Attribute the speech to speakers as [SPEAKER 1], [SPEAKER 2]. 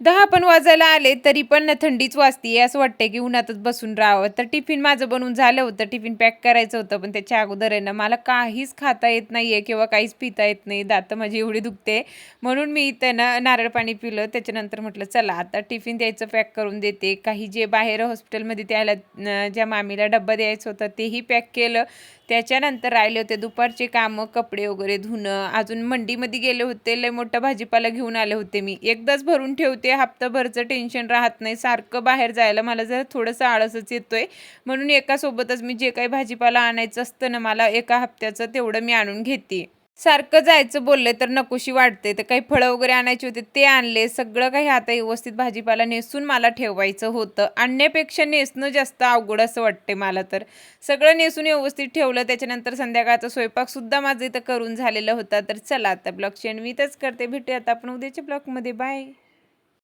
[SPEAKER 1] दहा पण वाजायला आले तरी पण ना थंडीच वाजते असं वाटतंय की उन्हातच बसून राहावं. तर टिफिन माझं बनवून झालं होतं टिफिन पॅक करायचं होतं पण त्याच्या अगोदर आहे ना मला काहीच खाता येत नाही आहे किंवा काहीच पिता येत नाही दात माझी एवढी दुखते. म्हणून मी इथं ना नारळ पाणी पिलं त्याच्यानंतर म्हटलं चला आता टिफिन द्यायचं पॅक करून देते. काही जे बाहेर हॉस्पिटलमध्ये त्याला ज्या मामीला डब्बा द्यायचं होतं तेही पॅक केलं. त्याच्यानंतर राहिले होते दुपारचे कामं कपडे वगैरे धुणं. अजून मंडीमध्ये गेले होते लय मोठा भाजीपाला घेऊन आले होते मी. एकदाच भरून ठेवते हप्ताभरचं टेन्शन राहत नाही. सारखं बाहेर जायला मला जरा थोडंसं आळसच येतोय. म्हणून एका सोबतच मी जे काही भाजीपाला आणायचं असतं ना मला एका हप्त्याचं तेवढं मी आणून घेते. सारखं जायचं बोलले तर नकोशी वाटते. तर काही फळं वगैरे आणायचे होते ते आणले. सगळं काही आता व्यवस्थित भाजीपाला नेसून मला ठेवायचं होतं. आणण्यापेक्षा नेसणं जास्त अवघड असं वाटते मला तर. सगळं नेसून व्यवस्थित ठेवलं. त्याच्यानंतर संध्याकाळचा स्वयंपाकसुद्धा माझं इथं करून झालेला होता. तर चला आता ब्लॉग आणि मी तेच करते. भेटूया आता आपण उद्याच्या ब्लॉगमध्ये. बाय.